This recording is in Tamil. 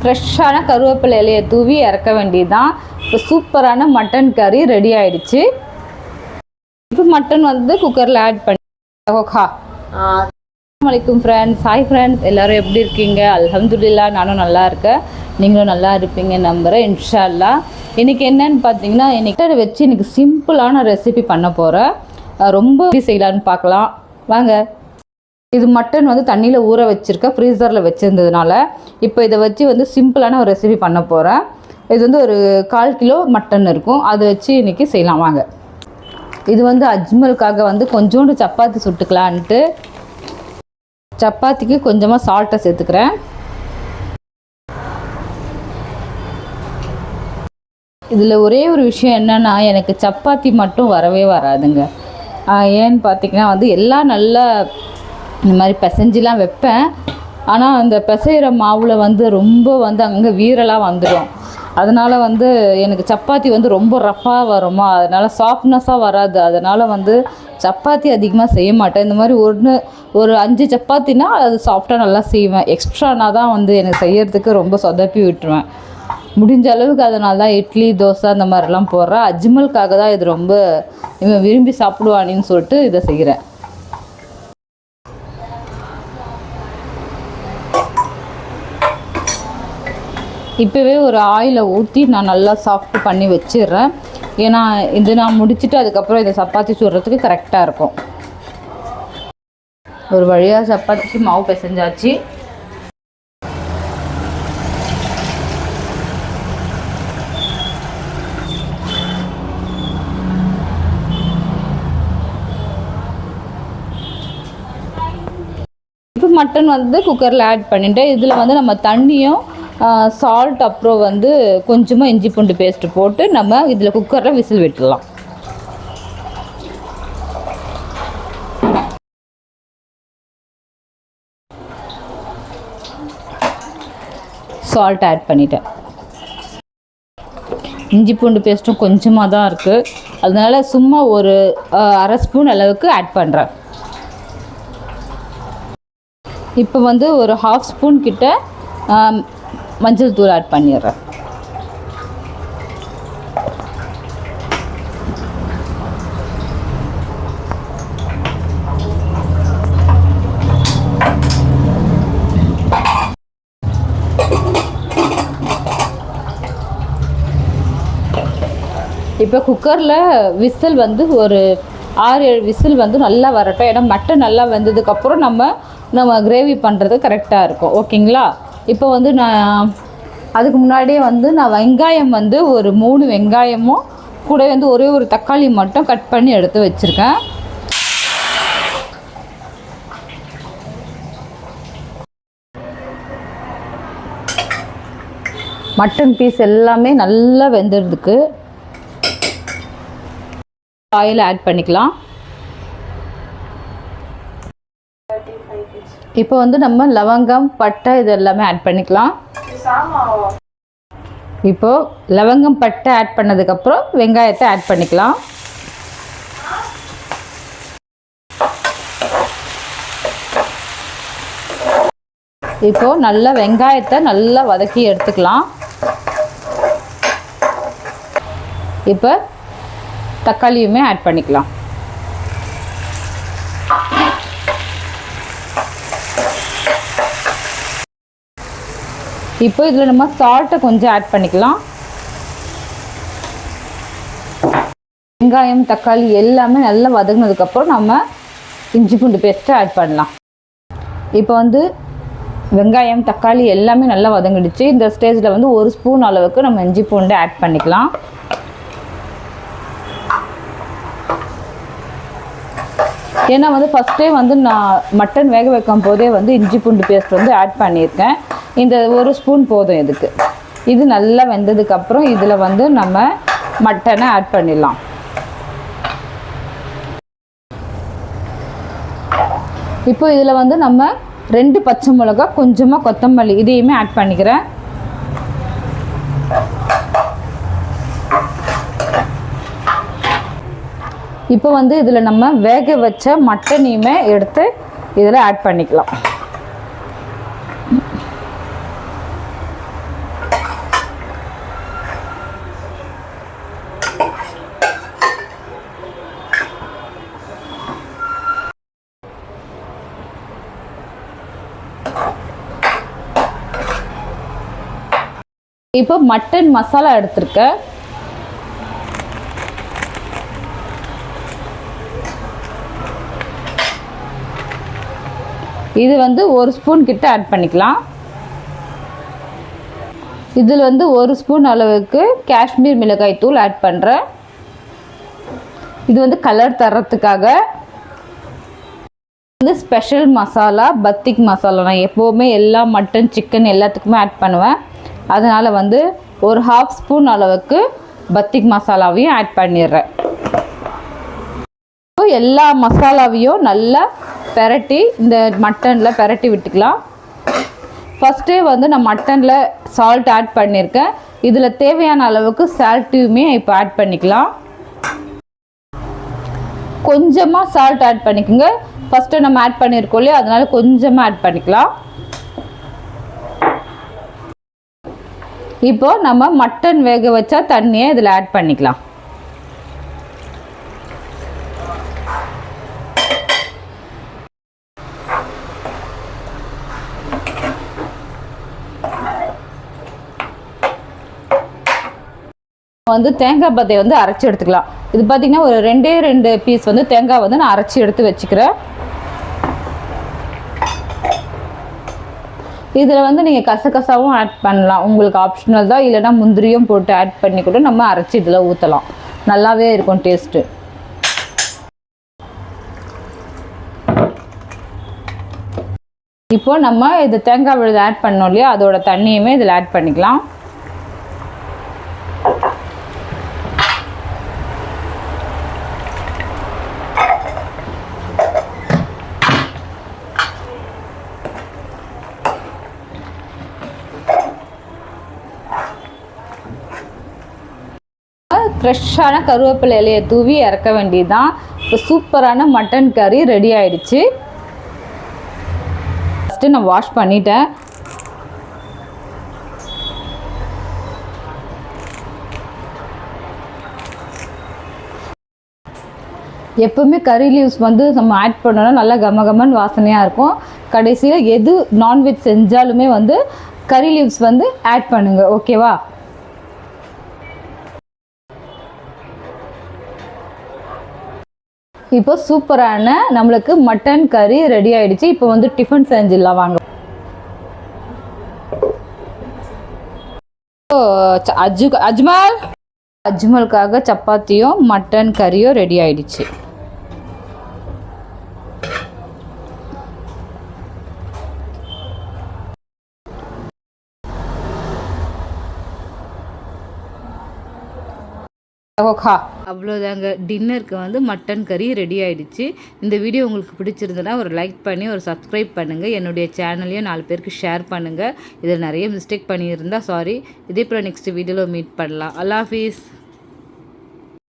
ஃப்ரெஷ்ஷான கருவேப்பிலை இலையை தூவி இறக்க வேண்டியதுதான். இப்போ சூப்பரான மட்டன் கறி ரெடி ஆயிடுச்சு. இப்போ மட்டன் வந்து குக்கரில் ஆட் பண்ணி ஓகா வலைக்கும் ஃப்ரெண்ட்ஸ் ஹாய் ஃப்ரெண்ட்ஸ் எல்லோரும் எப்படி இருக்கீங்க? அலமதுல்லா நானும் நல்லா இருக்கேன். நீங்களும் நல்லா இருப்பீங்க நம்புகிறேன் இன்ஷால்லா. இன்றைக்கி என்னன்னு பார்த்தீங்கன்னா இன்னைக்கு வச்சு இன்றைக்கி சிம்பிளான ரெசிபி பண்ண போகிறேன் ரொம்ப செய்யலான்னு பார்க்கலாம். வாங்க. இது மட்டன் வந்து தண்ணியில் ஊற வச்சுருக்கேன் ஃப்ரீசரில் வச்சுருந்ததுனால இப்போ இதை வச்சு வந்து சிம்பிளான ஒரு ரெசிபி பண்ண போகிறேன் இது வந்து ஒரு கால் கிலோ மட்டன் இருக்கும். அதை வச்சு இன்றைக்கி செய்யலாம். வாங்க. இது வந்து அஜ்மலுக்காக வந்து கொஞ்சோண்டு சப்பாத்தி சுட்டுக்கலான்ட்டு சப்பாத்திக்கு கொஞ்சமாக சால்ட்டை சேர்த்துக்கிறேன். இதில் ஒரே ஒரு விஷயம் என்னென்னா எனக்கு சப்பாத்தி மட்டும் வரவே வராதுங்க. ஏன்னு பார்த்தீங்கன்னா வந்து எல்லாம் நல்லா இந்த மாதிரி பிசைஞ்சிலாம் வைப்பேன். ஆனால் அந்த பிசைகிற மாவில் வந்து ரொம்ப வந்து அங்கே வீரலாக வந்துடும் அதனால் வந்து எனக்கு சப்பாத்தி வந்து ரொம்ப ரஃப்பாக வருமா? அதனால் சாஃப்ட்னஸாக வராது. அதனால் வந்து சப்பாத்தி அதிகமாக செய்ய மாட்டேன். இந்த மாதிரி ஒன்று ஒரு அஞ்சு சப்பாத்தினா அது சாஃப்டாக நல்லா செய்வேன். எக்ஸ்ட்ரானா தான் வந்து எனக்கு செய்யறதுக்கு ரொம்ப சொதப்பி விட்டுருவேன். முடிஞ்ச அளவுக்கு அதனால தான் இட்லி தோசை அந்த மாதிரிலாம் போடுறேன். அஜ்மலுக்காக தான் இது ரொம்ப இவன் விரும்பி சாப்பிடுவானின்னு சொல்லிட்டு இதை செய்கிறேன் இப்போவே ஒரு ஆயிலை ஊற்றி நான் நல்லா சாஃப்ட் பண்ணி வச்சிடுறேன். ஏன்னா இது நான் முடிச்சுட்டு அதுக்கப்புறம் இதை சப்பாத்தி சுடுறதுக்கு கரெக்டாக இருக்கும். ஒரு வழியாக சப்பாத்திக்கு மாவு பிசைஞ்சாச்சு. இப்போ மட்டன் வந்து குக்கரில் ஆட் பண்ணிவிட்டு இதில் வந்து நம்ம தண்ணியும் சால்ட் அப்புறம் வந்து கொஞ்சமாக இஞ்சி பூண்டு பேஸ்ட்டு போட்டு நம்ம இதில் குக்கரில் விசில் விட்டுடலாம். சால்ட் ஆட் பண்ணிட்டேன். இஞ்சி பூண்டு பேஸ்ட்டும் கொஞ்சமாக தான் இருக்குது அதனால சும்மா ஒரு அரை ஸ்பூன் அளவுக்கு ஆட் பண்ணுறேன் இப்போ வந்து ஒரு ஹாஃப் ஸ்பூன் கிட்ட மஞ்சள் தூள் ஆட் பண்ணிடுறேன். இப்போ குக்கரில் விசில் வந்து ஒரு ஆறு ஏழு விசில் வந்து நல்லா வரட்டும். ஏன்னா மட்டன் நல்லா வெந்ததுக்கப்புறம் நம்ம நம்ம கிரேவி பண்ணுறது கரெக்டாக இருக்கும். ஓகேங்களா இப்போ வந்து நான் அதுக்கு முன்னாடியே வந்து நான் வெங்காயம் வந்து ஒரு மூணு வெங்காயமும் கூட வந்து ஒரே ஒரு தக்காளி மட்டும் கட் பண்ணி எடுத்து வச்சுருக்கேன். மட்டன் பீஸ் எல்லாமே நல்லா வெந்துடுதுக்கு. ஆயில் ஆட் பண்ணிக்கலாம். இப்போ வந்து நம்ம லவங்கம் பட்டை இது எல்லாமே ஆட் பண்ணிக்கலாம். இப்போ லவங்கம் பட்டை ஆட் பண்ணதுக்கப்புறம் வெங்காயத்தை ஆட் பண்ணிக்கலாம். இப்போ நல்லா வெங்காயத்தை நல்லா வதக்கி எடுத்துக்கலாம். இப்போ தக்காளியுமே ஆட் பண்ணிக்கலாம். இப்போ இதில் நம்ம சால்ட்டை கொஞ்சம் ஆட் பண்ணிக்கலாம். வெங்காயம் தக்காளி எல்லாமே நல்லா வதங்கினதுக்கப்புறம் நம்ம இஞ்சி பூண்டு பேஸ்ட்டை ஆட் பண்ணலாம். இப்போ வந்து வெங்காயம் தக்காளி எல்லாமே நல்லா வதங்கிடுச்சு. இந்த ஸ்டேஜில் வந்து ஒரு ஸ்பூன் அளவுக்கு நம்ம இஞ்சி பூண்டு ஆட் பண்ணிக்கலாம். ஏன்னா வந்து ஃபஸ்ட்டே வந்து நான் மட்டன் வேக வைக்கும் போதே வந்து இஞ்சி பூண்டு பேஸ்ட் வந்து ஆட் பண்ணியிருக்கேன். இந்த ஒரு ஸ்பூன் போதும் இதுக்கு. இது நல்லா வெந்ததுக்கப்புறம் இதில் வந்து நம்ம மட்டனை ஆட் பண்ணிடலாம். இப்போ இதில் வந்து நம்ம ரெண்டு பச்சை மிளகா கொஞ்சமாக கொத்தமல்லி இதையுமே ஆட் பண்ணிக்கிறேன். இப்போ வந்து இதில் நம்ம வேக வச்ச மட்டனையுமே எடுத்து இதில் ஆட் பண்ணிக்கலாம். இப்போ மட்டன் மசாலா எடுத்திருக்கேன் இது வந்து ஒரு ஸ்பூன் கிட்ட ஆட் பண்ணிக்கலாம். இதில் வந்து ஒரு ஸ்பூன் அளவுக்கு காஷ்மீர் மிளகாய் தூள் ஆட் பண்ணுறேன் இது வந்து கலர் தர்றதுக்காக. வந்து ஸ்பெஷல் மசாலா பத்திக் மசாலா நான் எப்போவுமே எல்லா மட்டன் சிக்கன் எல்லாத்துக்குமே ஆட் பண்ணுவேன். அதனால் வந்து ஒரு ஹாஃப் ஸ்பூன் அளவுக்கு பத்திக் மசாலாவையும் ஆட் பண்ணிடுறேன். இப்போ எல்லா மசாலாவையும் நல்லா பெரட்டி இந்த மட்டனில் பெரட்டி விட்டுக்கலாம். ஃபஸ்ட்டே வந்து நான் மட்டனில் சால்ட் ஆட் பண்ணியிருக்கேன். இதில் தேவையான அளவுக்கு சால்ட்டையுமே இப்போ ஆட் பண்ணிக்கலாம். கொஞ்சமாக சால்ட் ஆட் பண்ணிக்கோங்க. ஃபஸ்ட்டு நம்ம ஆட் பண்ணியிருக்கோம் இல்லையா? அதனால் கொஞ்சமாக ஆட் பண்ணிக்கலாம். இப்போ நம்ம மட்டன் வேக வச்சா தண்ணியை இதில் ஆட் பண்ணிக்கலாம். வந்து தேங்காய் பத்தையை வந்து அரைச்சி எடுத்துக்கலாம். இது பார்த்திங்கன்னா ஒரு ரெண்டே ரெண்டு பீஸ் வந்து தேங்காய் வந்து நான் அரைச்சி எடுத்து வச்சுக்கிறேன். இதில் வந்து நீங்கள் கசகசாவும் ஆட் பண்ணலாம். உங்களுக்கு ஆப்ஷனல் தான். இல்லைனா முந்திரியும் போட்டு ஆட் பண்ணி கூட நம்ம அரைச்சி இதில் ஊற்றலாம் நல்லாவே இருக்கும் டேஸ்ட்டு இப்போ நம்ம இது தேங்காய் விழுது ஆட் பண்ணோம் இல்லையா? அதோட தண்ணியுமே இதில் ஆட் பண்ணிக்கலாம். ஃப்ரெஷ்ஷான கருவேப்பிலை இலையை தூவி இறக்க வேண்டியதுதான். இப்போ சூப்பரான மட்டன் கறி ரெடி ஆயிடுச்சு. ஃபஸ்ட்டு நான் வாஷ் பண்ணிட்டேன். எப்போவுமே கறி லீவ்ஸ் வந்து நம்ம ஆட் பண்ணோன்னா நல்லா கம கமன் வாசனையாக இருக்கும். கடைசியில் எது நான்வெஜ் செஞ்சாலுமே வந்து கறி லீவ்ஸ் வந்து ஆட் பண்ணுங்கள் ஓகேவா இப்போ சூப்பரான நம்மளுக்கு மட்டன் கறி ரெடி ஆயிடுச்சு. இப்போ வந்து டிஃபன் செஞ்சிடலாம் வாங்க. அஜு அஜ்மல்? அஜ்மலுக்காக சப்பாத்தியும் மட்டன் கறியும் ரெடி ஆயிடுச்சு. ஓகா அவ்வளோதாங்க. டின்னருக்கு வந்து மட்டன் கறி ரெடி ஆகிடுச்சு இந்த வீடியோ உங்களுக்கு பிடிச்சிருந்ததுன்னா ஒரு லைக் பண்ணி ஒரு சப்ஸ்கிரைப் பண்ணுங்கள் என்னுடைய சேனலையும் நாலு பேருக்கு ஷேர் பண்ணுங்கள் இதில் நிறைய மிஸ்டேக் பண்ணியிருந்தால் சாரி இதே போல் நெக்ஸ்ட் வீடியோவில் மீட் பண்ணலாம். அல்லா ஹாஃபீஸ்